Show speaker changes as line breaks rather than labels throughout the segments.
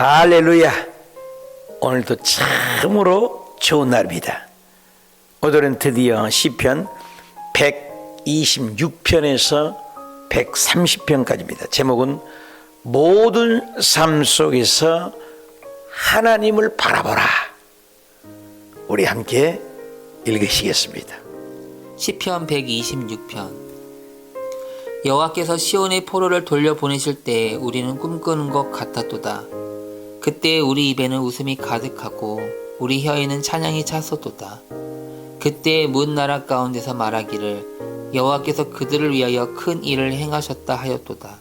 할렐루야. 오늘도 참으로 좋은 날입니다. 오늘은 드디어 시편 126편에서 130편까지입니다. 제목은 모든 삶 속에서 하나님을 바라보라. 우리 함께 읽으시겠습니다.
시편 126편 여호와께서 시온의 포로를 돌려 보내실 때 우리는 꿈꾸는 것 같았도다. 그때 우리 입에는 웃음이 가득하고 우리 혀에는 찬양이 찼었도다. 그때 문 나라 가운데서 말하기를 여호와께서 그들을 위하여 큰 일을 행하셨다 하였도다.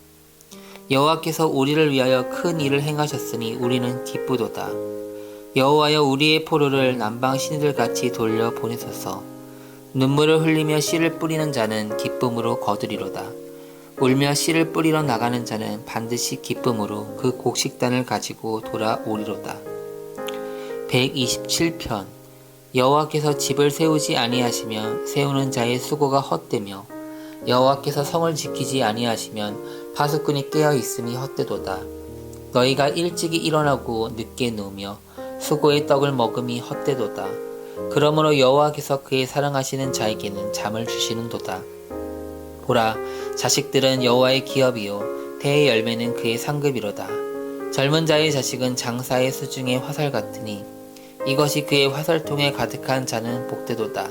여호와께서 우리를 위하여 큰 일을 행하셨으니 우리는 기쁘도다. 여호와여 우리의 포로를 남방 신들 같이 돌려 보내소서. 눈물을 흘리며 씨를 뿌리는 자는 기쁨으로 거두리로다. 울며 씨를 뿌리러 나가는 자는 반드시 기쁨으로 그 곡식단을 가지고 돌아오리로다. 127편 여호와께서 집을 세우지 아니하시면 세우는 자의 수고가 헛되며 여호와께서 성을 지키지 아니하시면 파수꾼이 깨어 있음이 헛되도다. 너희가 일찍이 일어나고 늦게 누우며 수고의 떡을 먹음이 헛되도다. 그러므로 여호와께서 그의 사랑하시는 자에게는 잠을 주시는도다. 보라, 자식들은 여호와의 기업이요 태의 열매는 그의 상급이로다. 젊은 자의 자식은 장사의 수중의 화살 같으니 이것이 그의 화살통에 가득한 자는 복되도다.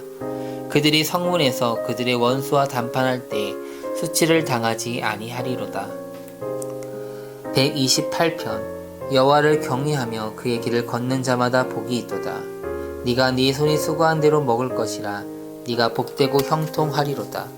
그들이 성문에서 그들의 원수와 담판할 때 수치를 당하지 아니하리로다. 128편 여호와를 경외하며 그의 길을 걷는 자마다 복이 있도다. 네가 네 손이 수고한 대로 먹을 것이라 네가 복되고 형통하리로다.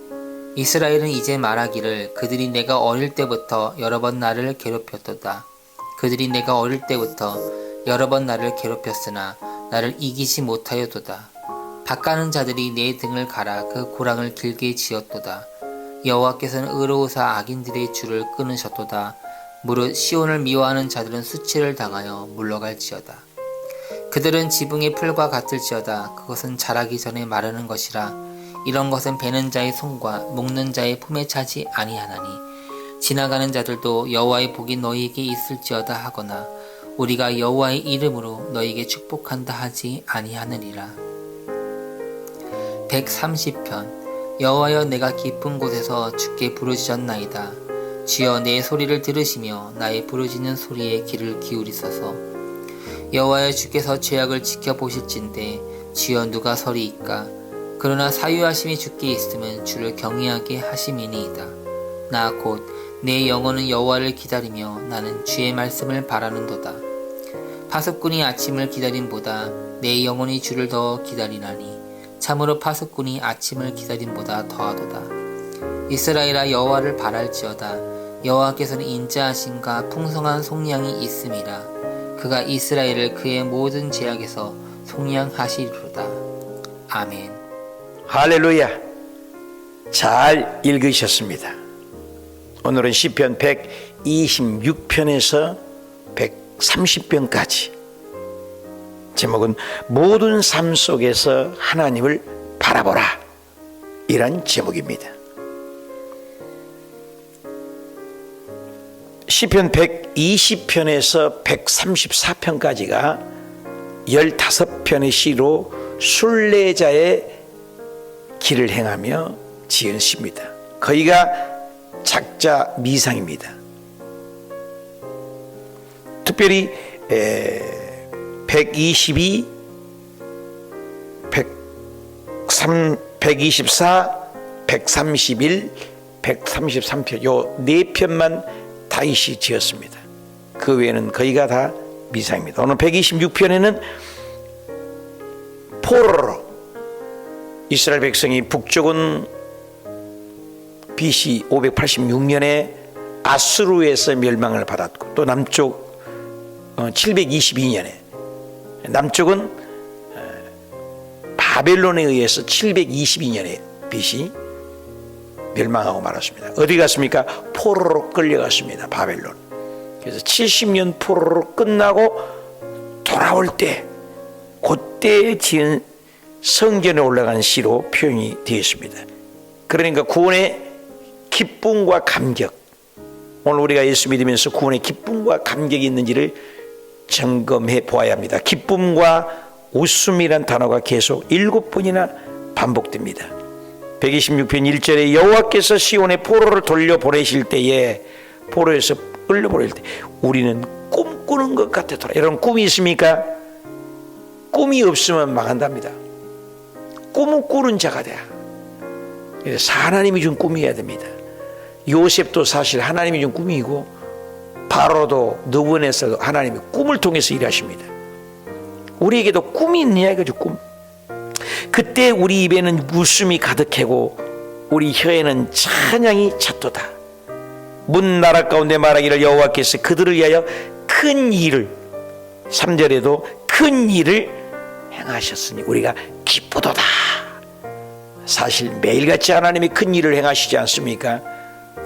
이스라엘은 이제 말하기를 그들이 내가 어릴 때부터 여러 번 나를 괴롭혔도다. 그들이 내가 어릴 때부터 여러 번 나를 괴롭혔으나 나를 이기지 못하였도다. 바가는 자들이 내 등을 갈아 그 고랑을 길게 지었도다. 여호와께서는 의로우사 악인들의 줄을 끊으셨도다. 무릇 시온을 미워하는 자들은 수치를 당하여 물러갈지어다. 그들은 지붕의 풀과 같을지어다. 그것은 자라기 전에 마르는 것이라. 이런 것은 베는 자의 손과 묶는 자의 품에 차지 아니하나니 지나가는 자들도 여호와의 복이 너희에게 있을지어다 하거나 우리가 여호와의 이름으로 너희에게 축복한다 하지 아니하느니라. 130편 여호와여 내가 깊은 곳에서 주께 부르짖었나이다. 주여 내 소리를 들으시며 나의 부르짖는 소리에 귀를 기울이소서. 여호와여 주께서 죄악을 지켜보실진데 주여 누가 서리이까 그러나 사유하심이 주께 있으면 주를 경외하게 하심이니이다. 나 곧 내 영혼은 여호와를 기다리며 나는 주의 말씀을 바라는도다. 파수꾼이 아침을 기다림보다 내 영혼이 주를 더 기다리나니 참으로 파수꾼이 아침을 기다림보다 더하도다. 이스라엘아 여호와를 바랄지어다. 여호와께서는 인자하심과 풍성한 속량이 있음이라. 그가 이스라엘을 그의 모든 죄악에서 속량하시리로다. 아멘.
할렐루야. 잘 읽으셨습니다. 오늘은 시편 126편에서 130편까지 제목은 모든 삶 속에서 하나님을 바라보라. 이란 제목입니다. 시편 120편에서 134편까지가 15편의 시로 순례자의 길을 행하며 지은 시입니다. 거기가 작자 미상입니다. 특별히 122, 103, 124, 131, 133편 요 네 편만 다윗이 지었습니다. 그 외에는 거의가 다 미상입니다. 오늘 126편에는 포로로 이스라엘 백성이 북쪽은 BC 586년에 아수르에서 멸망을 받았고 또 남쪽 722년에 남쪽은 바벨론에 의해서 722년에 BC 멸망하고 말았습니다. 어디 갔습니까? 포로로 끌려갔습니다. 바벨론. 그래서 70년 포로로 끝나고 돌아올 때 그때 지은 성전에 올라간 시로 표현이 되어 있습니다. 그러니까 구원의 기쁨과 감격. 오늘 우리가 예수 믿으면서 구원의 기쁨과 감격이 있는지를 점검해 보아야 합니다. 기쁨과 웃음이란 단어가 계속 일곱 번이나 반복됩니다. 126편 1절에 여호와께서 시온의 포로를 돌려 보내실 때에 포로에서 끌려 보낼 때 우리는 꿈꾸는 것 같았더라. 여러분 꿈이 있습니까? 꿈이 없으면 망한답니다. 꿈을 꾸는 자가 돼야. 그래서 하나님이 준 꿈이어야 됩니다. 요셉도 사실 하나님이 준 꿈이고 바로도 누구에서도 하나님이 꿈을 통해서 일하십니다. 우리에게도 꿈이 있느냐 이거죠 꿈. 그때 우리 입에는 웃음이 가득하고 우리 혀에는 찬양이 찼도다. 문 나라 가운데 말하기를 여호와께서 그들을 위하여 큰 일을 3절에도 큰 일을 행하셨으니 우리가 기쁘도다. 사실 매일같이 하나님이 큰 일을 행하시지 않습니까?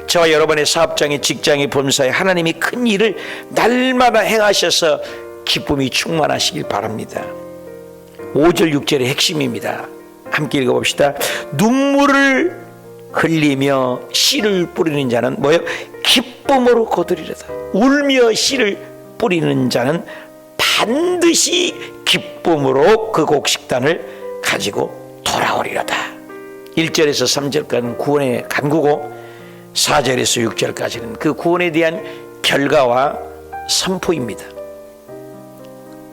저와 여러분의 사업장에 직장에 범사에 하나님이 큰 일을 날마다 행하셔서 기쁨이 충만하시길 바랍니다. 5절 6절의 핵심입니다. 함께 읽어봅시다. 눈물을 흘리며 씨를 뿌리는 자는 뭐요? 기쁨으로 거두리로다. 울며 씨를 뿌리는 자는 반드시 기쁨으로 그 곡식단을 가지고 돌아오리로다. 1절에서 3절까지는 구원의 간구고 4절에서 6절까지는 그 구원에 대한 결과와 선포입니다.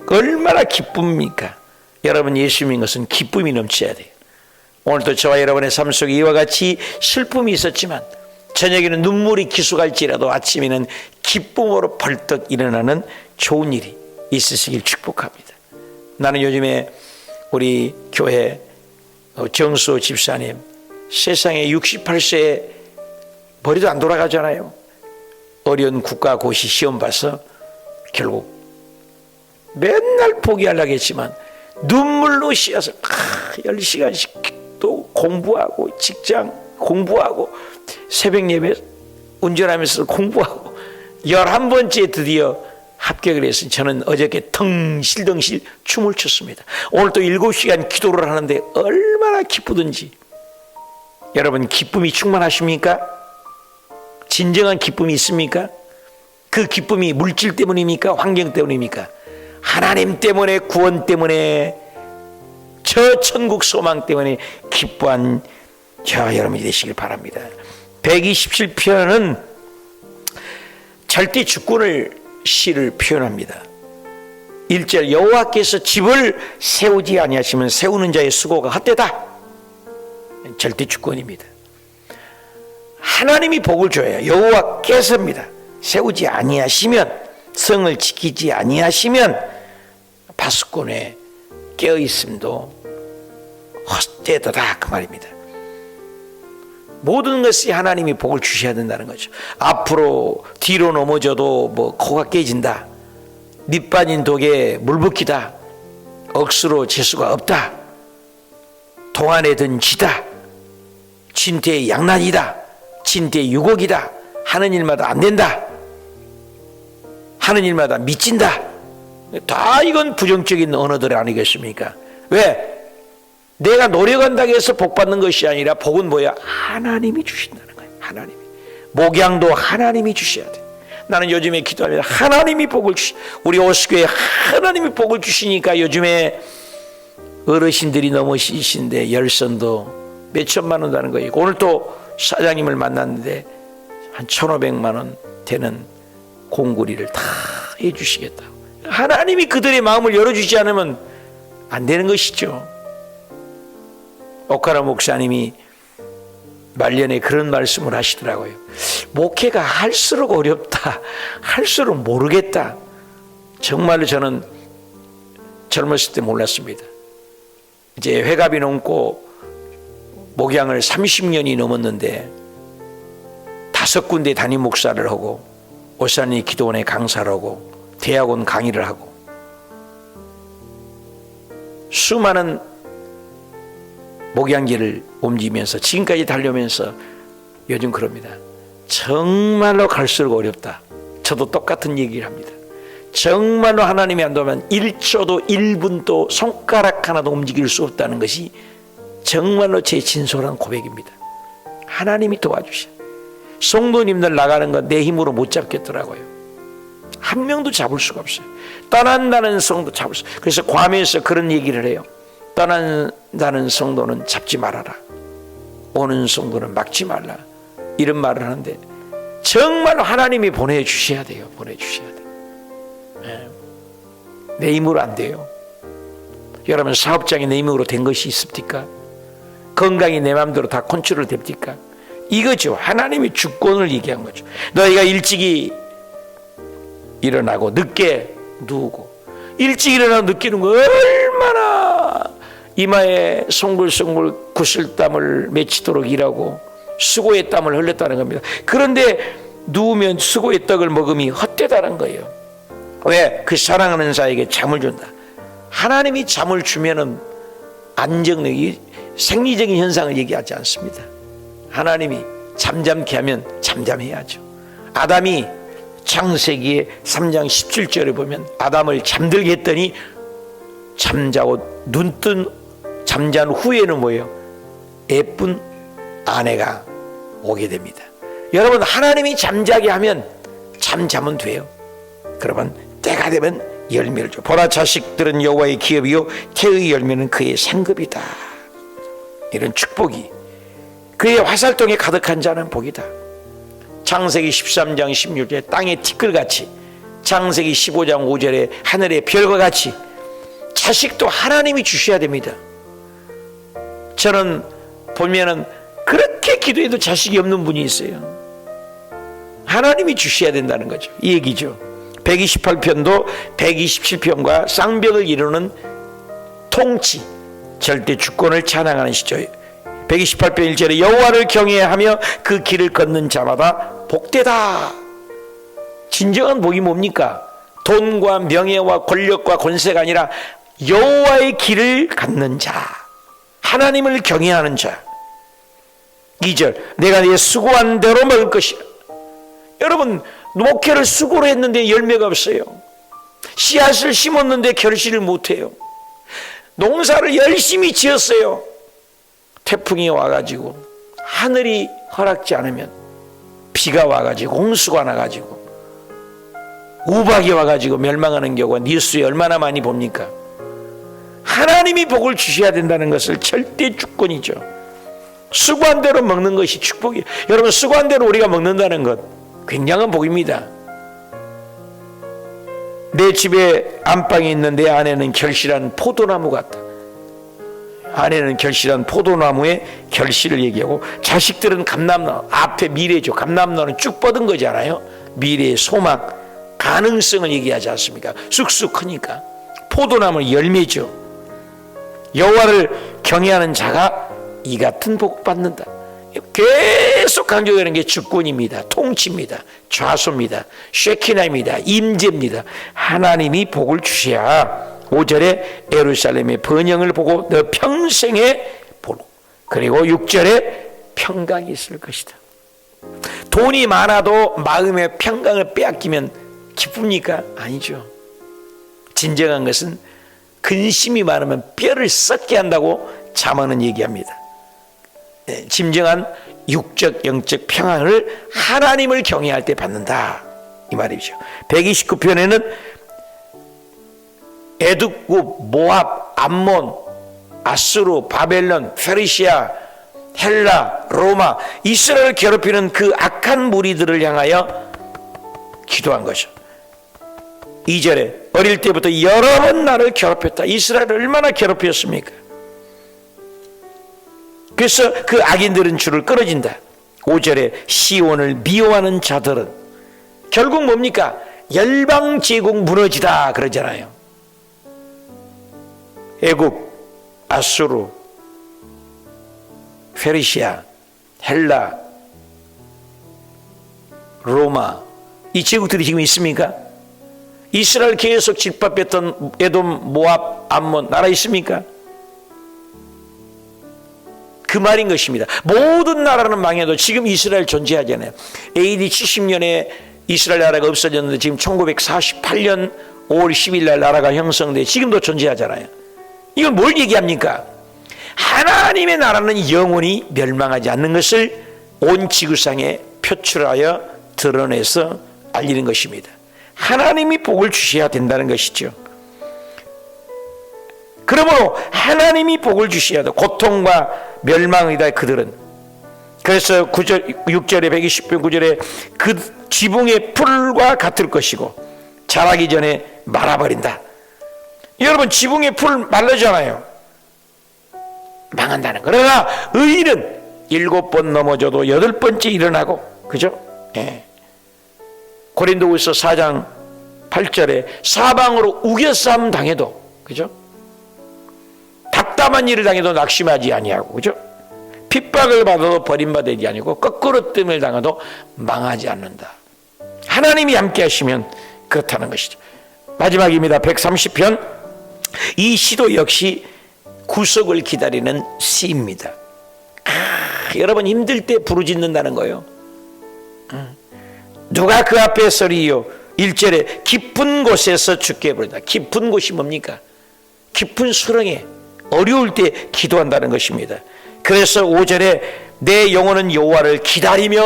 얼마나 기쁩니까? 여러분 예수 믿는 것은 기쁨이 넘쳐야 돼요. 오늘도 저와 여러분의 삶 속에 이와 같이 슬픔이 있었지만 저녁에는 눈물이 기수갈지라도 아침에는 기쁨으로 벌떡 일어나는 좋은 일이 있으시길 축복합니다. 나는 요즘에 우리 교회 정수 집사님 세상에 68세에 머리도 안 돌아가잖아요. 어려운 국가고시 시험 봐서 결국 맨날 포기하려고 했지만 눈물로 씨앗을 10시간씩 또 공부하고 직장 공부하고 새벽 예배 운전하면서 공부하고 11번째 드디어 합격을 했으니 저는 어저께 덩실덩실 춤을 췄습니다. 오늘 또 7시간 기도를 하는데 얼마나 기쁘든지 여러분 기쁨이 충만하십니까? 진정한 기쁨이 있습니까? 그 기쁨이 물질 때문입니까? 환경 때문입니까? 하나님 때문에 구원 때문에 저 천국 소망 때문에 기뻐한 저 여러분이 되시길 바랍니다. 127편은 절대 주권을 시를 표현합니다. 1절 여호와께서 집을 세우지 아니하시면 세우는 자의 수고가 헛되다. 절대 주권입니다. 하나님이 복을 줘야 여호와께서입니다. 세우지 아니하시면 성을 지키지 아니하시면 파수꾼에 깨어 있음도 헛되다 그 말입니다. 모든 것이 하나님이 복을 주셔야 된다는 거죠. 앞으로 뒤로 넘어져도 뭐 코가 깨진다. 밑빠진 독에 물 붓기다. 억수로 재수가 없다. 동안에 든 쥐다. 진퇴 양난이다. 진퇴 유곡이다. 하는 일마다 안 된다. 하는 일마다 미친다. 다 이건 부정적인 언어들 아니겠습니까? 왜? 내가 노력한다고 해서 복 받는 것이 아니라 복은 뭐야? 하나님이 주신다는 거예요. 하나님이. 목양도 하나님이 주셔야 돼. 나는 요즘에 기도하면 하나님이 복을 주시. 우리 오스교에 하나님이 복을 주시니까 요즘에 어르신들이 너무 시신데 열선도 몇 천만 원 다는 거예요. 오늘 또 사장님을 만났는데 한 천오백만 원 되는 공구리를 다 해주시겠다. 하나님이 그들의 마음을 열어주지 않으면 안 되는 것이죠. 오카라 목사님이 말년에 그런 말씀을 하시더라고요. 목회가 할수록 어렵다. 할수록 모르겠다. 정말로 저는 젊었을 때 몰랐습니다. 이제 회갑이 넘고 목양을 30년이 넘었는데 다섯 군데 담임 목사를 하고 오산리 기도원에 강사를 하고 대학원 강의를 하고 수많은 목양기를 옮기면서 지금까지 달려면서 요즘 그럽니다. 정말로 갈수록 어렵다. 저도 똑같은 얘기를 합니다. 정말로 하나님이 안 도우면 1초도 1분도 손가락 하나도 움직일 수 없다는 것이 정말로 제 진솔한 고백입니다. 하나님이 도와주셔. 성도님들 나가는 건 내 힘으로 못 잡겠더라고요. 한 명도 잡을 수가 없어요. 떠난다는 성도 잡을 수. 그래서 괌에서 그런 얘기를 해요. 떠난 다는 성도는 잡지 말아라. 오는 성도는 막지 말라. 이런 말을 하는데 정말로 하나님이 보내주셔야 돼요. 보내주셔야 돼요. 예. 내 힘으로 안 돼요. 여러분 사업장이 내 힘으로 된 것이 있습니까? 건강이 내 마음대로 다 컨트롤 됩니까? 이거죠. 하나님이 주권을 얘기한 거죠. 너희가 일찍이 일어나고 늦게 누우고 일찍 일어나고 누는 거 얼마나 이마에 송글송글 구슬땀을 맺히도록 일하고 수고의 땀을 흘렸다는 겁니다. 그런데 누우면 수고의 떡을 먹음이 헛되다는 거예요. 왜? 그 사랑하는 자에게 잠을 준다. 하나님이 잠을 주면은 안정력이 생리적인 현상을 얘기하지 않습니다. 하나님이 잠잠케 하면 잠잠해야죠. 아담이 창세기의 3장 17절에 보면 아담을 잠들게 했더니 잠자고 눈뜬 잠잔 후에는 뭐예요? 예쁜 아내가 오게 됩니다. 여러분 하나님이 잠자게 하면 잠자면 돼요. 그러면 때가 되면 열매를 줘. 보라 자식들은 여호와의 기업이요 태의 열매는 그의 상급이다. 이런 축복이 그의 화살통에 가득한 자는 복이다. 창세기 13장 16절에 땅의 티끌같이 창세기 15장 5절에 하늘의 별과 같이 자식도 하나님이 주셔야 됩니다. 저는 보면은 그렇게 기도해도 자식이 없는 분이 있어요. 하나님이 주셔야 된다는 거죠. 이 얘기죠. 128편도 127편과 쌍벽을 이루는 통치, 절대 주권을 찬양하는 시죠. 128편 1절에 여호와를 경외하며 그 길을 걷는 자마다 복되다. 진정한 복이 뭡니까? 돈과 명예와 권력과 권세가 아니라 여호와의 길을 갖는 자. 하나님을 경외하는 자. 2절 내가 네 수고한 대로 먹을 것이라. 여러분 목회를 수고로 했는데 열매가 없어요. 씨앗을 심었는데 결실을 못해요. 농사를 열심히 지었어요. 태풍이 와가지고 하늘이 허락지 않으면 비가 와가지고 홍수가 나가지고 우박이 와가지고 멸망하는 경우가 뉴스에 얼마나 많이 봅니까? 하나님이 복을 주셔야 된다는 것을 절대 주권이죠. 수고한 대로 먹는 것이 축복이에요. 여러분 수고한 대로 우리가 먹는다는 것 굉장한 복입니다. 내 집에 안방에 있는 내 아내는 결실한 포도나무 같다. 아내는 결실한 포도나무의 결실을 얘기하고 자식들은 감남나무 앞에 미래죠. 감남나무는 쭉 뻗은 거잖아요. 미래의 소망, 가능성을 얘기하지 않습니까? 쑥쑥 크니까 포도나무는 열매죠. 여호와를 경외하는 자가 이 같은 복 받는다. 계속 강조하는 게 주권입니다. 통치입니다. 좌소입니다. 쉐키나입니다. 임재입니다. 하나님이 복을 주셔야 5절에 에루살렘의 번영을 보고 너 평생에 보고 그리고 6절에 평강이 있을 것이다. 돈이 많아도 마음의 평강을 빼앗기면 기쁩니까? 아니죠. 진정한 것은 근심이 많으면 뼈를 썩게 한다고 잠언은 얘기합니다. 네, 진정한 육적 영적 평안을 하나님을 경외할 때 받는다 이 말이죠. 129편에는 에둑국, 모압, 암몬, 아수르, 바벨론, 페르시아, 헬라, 로마, 이스라엘을 괴롭히는 그 악한 무리들을 향하여 기도한 거죠. 2절에 어릴 때부터 여러 번 나를 괴롭혔다. 이스라엘을 얼마나 괴롭혔습니까? 그래서 그 악인들은 줄을 끊어진다. 5절에 시온을 미워하는 자들은 결국 뭡니까? 열방 제국 무너지다 그러잖아요. 애굽, 아수르, 페르시아, 헬라, 로마 이 제국들이 지금 있습니까? 이스라엘 계속 짓밟혔던 에돔, 모압, 암몬 나라 있습니까? 그 말인 것입니다. 모든 나라는 망해도 지금 이스라엘 존재하잖아요. AD 70년에 이스라엘 나라가 없어졌는데 지금 1948년 5월 10일 날 나라가 형성돼 지금도 존재하잖아요. 이건 뭘 얘기합니까? 하나님의 나라는 영원히 멸망하지 않는 것을 온 지구상에 표출하여 드러내서 알리는 것입니다. 하나님이 복을 주셔야 된다는 것이죠. 그러므로 하나님이 복을 주셔야 돼. 고통과 멸망이다 그들은. 그래서 9절, 6절에 120편 9절에 그 지붕의 풀과 같을 것이고 자라기 전에 말아버린다. 여러분 지붕의 풀 말르잖아요. 망한다는 거. 그러나 의인은 일곱 번 넘어져도 여덟 번째 일어나고 그죠? 예. 고린도후서 4장 8절에 사방으로 우겨싸움 당해도 그죠? 답답한 일을 당해도 낙심하지 아니하고 그죠? 핍박을 받아도 버림받지 아니고 거꾸로 뜸을 당해도 망하지 않는다. 하나님이 함께 하시면 그렇다는 것이죠. 마지막입니다. 130편 이 시도 역시 구속을 기다리는 시입니다. 아, 여러분 힘들 때 부르짖는다는 거예요. 음. 누가 그 앞에 서리요? 1절에 깊은 곳에서 죽게 부르다. 깊은 곳이 뭡니까? 깊은 수렁에 어려울 때 기도한다는 것입니다. 그래서 5절에 내 영혼은 여호와를 기다리며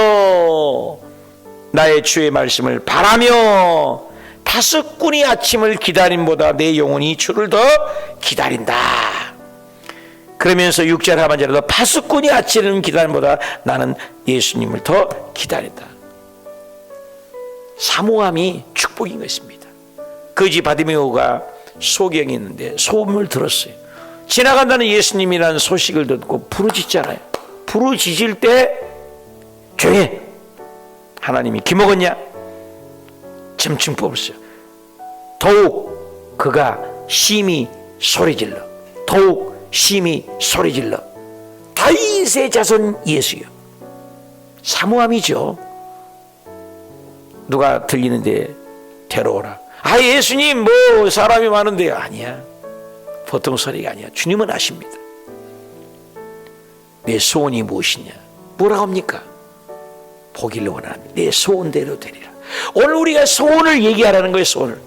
나의 주의 말씀을 바라며 파수꾼이 아침을 기다림보다 내 영혼이 주를 더 기다린다. 그러면서 6절 하반절에도 파수꾼이 아침을 기다림보다 나는 예수님을 더 기다린다. 사모함이 축복인 것입니다. 거지 바디메오가 소경이 있는데 소음을 들었어요. 지나간다는 예수님이라는 소식을 듣고 부르짖잖아요. 부르짖을 때 조용해. 하나님이 기 먹었냐? 점층 뽑았어요. 더욱 그가 심히 소리질러. 더욱 심히 소리질러. 다윗의 자손 예수요. 사모함이죠. 누가 들리는데 데려오라. 아 예수님 뭐 사람이 많은데 아니야. 보통 소리가 아니야. 주님은 아십니다. 내 소원이 무엇이냐? 뭐라고 합니까? 보기를 원합니다. 내 소원대로 되리라. 오늘 우리가 소원을 얘기하라는 거예요. 소원을.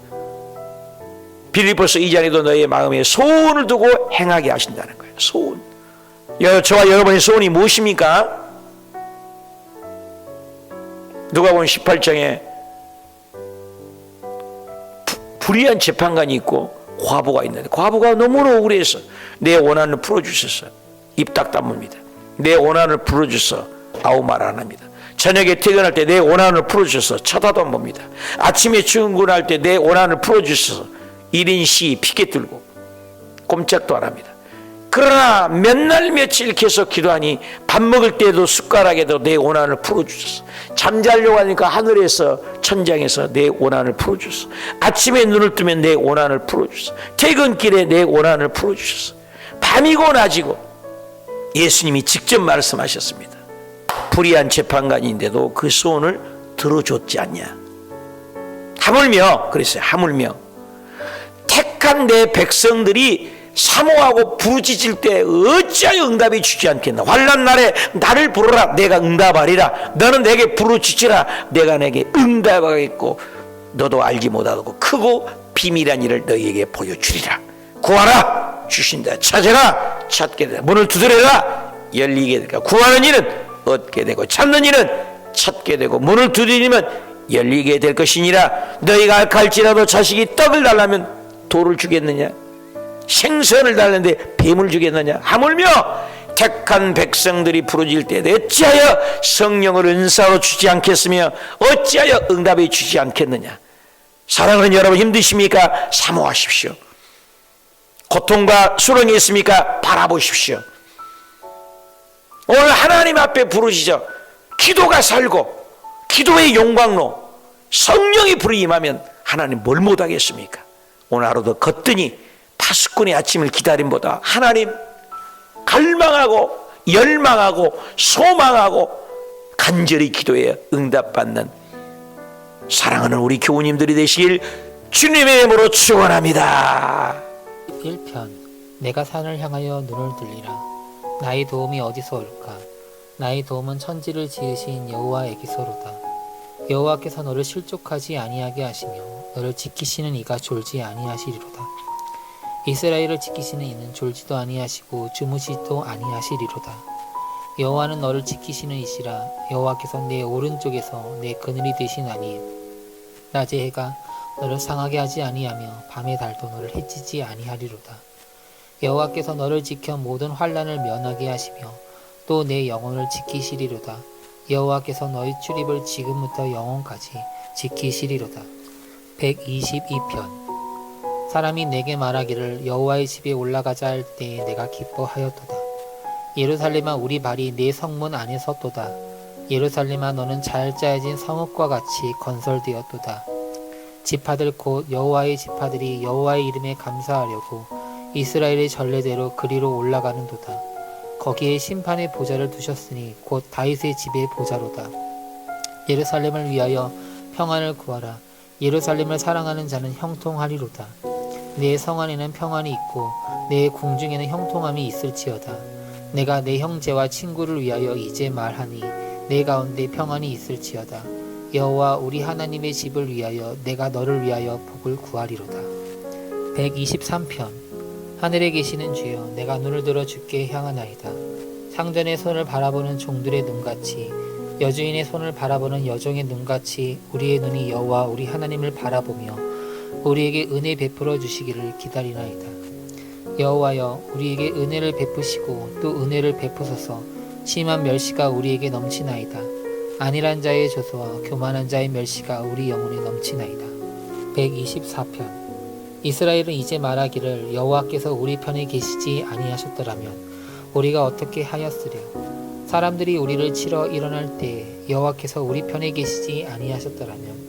빌리포스 이장에도 너의 마음에 소원을 두고 행하게 하신다는 거예요. 소원. 여, 저와 여러분의 소원이 무엇입니까? 누가 보면 18장에 불의한 재판관이 있고 과부가 있는데 과부가 너무나 억울해서 내 원한을 풀어주셔서 입딱 다뭅니다. 내 원한을 풀어주셔서 아무 말 안 합니다. 저녁에 퇴근할 때 내 원한을 풀어주셔서 쳐다도 안 봅니다. 아침에 출근할 때 내 원한을 풀어주셔서 1인 시 피켓 들고 꼼짝도 안 합니다. 그러나 몇 날 며칠 계속 기도하니 밥 먹을 때도 숟가락에도 내 원한을 풀어주셨어. 잠자려고 하니까 하늘에서 천장에서 내 원한을 풀어주셨어. 아침에 눈을 뜨면 내 원한을 풀어주셨어. 퇴근길에 내 원한을 풀어주셨어. 밤이고 낮이고 예수님이 직접 말씀하셨습니다. 불의한 재판관인데도 그 소원을 들어줬지 않냐. 하물며 그랬어요. 하물며 택한 내 백성들이 사모하고 부르짖을 때 어찌하여 응답이 주지 않겠나? 환란 날에 나를 부르라. 내가 응답하리라. 너는 내게 부르짖으라. 내가 내게 응답하겠고 너도 알지 못하고 크고 비밀한 일을 너희에게 보여주리라. 구하라. 주신다 찾아라. 찾게 되라. 문을 두드려라. 열리게 될까 구하는 이는 얻게 되고 찾는 이는 찾게 되고 문을 두드리면 열리게 될 것이니라. 너희가 갈지라도 자식이 떡을 달라면 돌을 주겠느냐 생선을 달는데 뱀을 주겠느냐? 하물며 택한 백성들이 부르질 때 어찌하여 성령을 은사로 주지 않겠으며 어찌하여 응답해 주지 않겠느냐? 사랑하는 여러분 힘드십니까? 사모하십시오. 고통과 수렁이 있습니까? 바라보십시오. 오늘 하나님 앞에 부르시죠 기도가 살고 기도의 용광로 성령이 불이 임하면 하나님 뭘 못하겠습니까? 오늘 하루도 거뜬히 파수꾼의 아침을 기다림보다 하나님 갈망하고 열망하고 소망하고 간절히 기도에 응답받는 사랑하는 우리 교우님들이 되시길 주님의 이름으로 축원합니다.
1편 내가 산을 향하여 눈을 들리라 나의 도움이 어디서 올까? 나의 도움은 천지를 지으신 여호와에게서로다. 여호와께서 너를 실족하지 아니하게 하시며 너를 지키시는 이가 졸지 아니하시리로다. 이스라엘을 지키시는 이는 졸지도 아니하시고 주무시도 아니하시리로다. 여호와는 너를 지키시는 이시라 여호와께서 내 오른쪽에서 내 그늘이 되시나니 낮의 해가 너를 상하게 하지 아니하며 밤의 달도 너를 해치지 아니하리로다. 여호와께서 너를 지켜 모든 환란을 면하게 하시며 또 내 영혼을 지키시리로다. 여호와께서 너희 출입을 지금부터 영원까지 지키시리로다. 122편 사람이 내게 말하기를 여호와의 집에 올라가자 할 때에 내가 기뻐하였도다. 예루살렘아 우리 발이 네 성문 안에 섰도다. 예루살렘아 너는 잘 짜여진 성읍과 같이 건설되었도다. 지파들 곧 여호와의 지파들이 여호와의 이름에 감사하려고 이스라엘의 전례대로 그리로 올라가는도다. 거기에 심판의 보좌를 두셨으니 곧 다윗의 집의 보좌로다. 예루살렘을 위하여 평안을 구하라. 예루살렘을 사랑하는 자는 형통하리로다. 내 성 안에는 평안이 있고 내 궁중에는 형통함이 있을지어다. 내가 내 형제와 친구를 위하여 이제 말하니 내 가운데 평안이 있을지어다. 여호와 우리 하나님의 집을 위하여 내가 너를 위하여 복을 구하리로다. 123편 하늘에 계시는 주여 내가 눈을 들어 주께 향하나이다. 상전의 손을 바라보는 종들의 눈같이 여주인의 손을 바라보는 여종의 눈같이 우리의 눈이 여호와 우리 하나님을 바라보며 우리에게 은혜 베풀어 주시기를 기다리나이다. 여호와여 우리에게 은혜를 베푸시고 또 은혜를 베푸소서 심한 멸시가 우리에게 넘치나이다. 안일한 자의 조소와 교만한 자의 멸시가 우리 영혼에 넘치나이다. 124편 이스라엘은 이제 말하기를 여호와께서 우리 편에 계시지 아니하셨더라면 우리가 어떻게 하였으랴 사람들이 우리를 치러 일어날 때 여호와께서 우리 편에 계시지 아니하셨더라면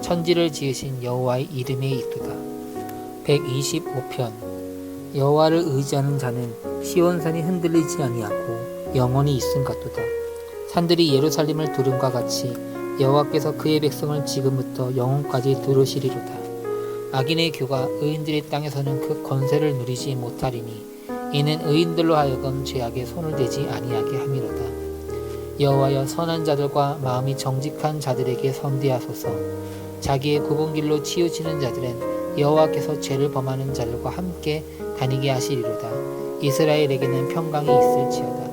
천지를 지으신 여호와의 이름에 있도다. 125편 여호와를 의지하는 자는 시온산이 흔들리지 아니하고 영원히 있음 같도다. 산들이 예루살렘을 두름과 같이 여호와께서 그의 백성을 지금부터 영원까지 두르시리로다. 악인의 교가 의인들의 땅에서는 그 권세를 누리지 못하리니 이는 의인들로 하여금 죄악에 손을 대지 아니하게 함이로다. 여호와여 선한 자들과 마음이 정직한 자들에게 선대하소서. 자기의 굽은 길로 치우치는 자들은 여호와께서 죄를 범하는 자들과 함께 다니게 하시리로다. 이스라엘에게는 평강이 있을지어다.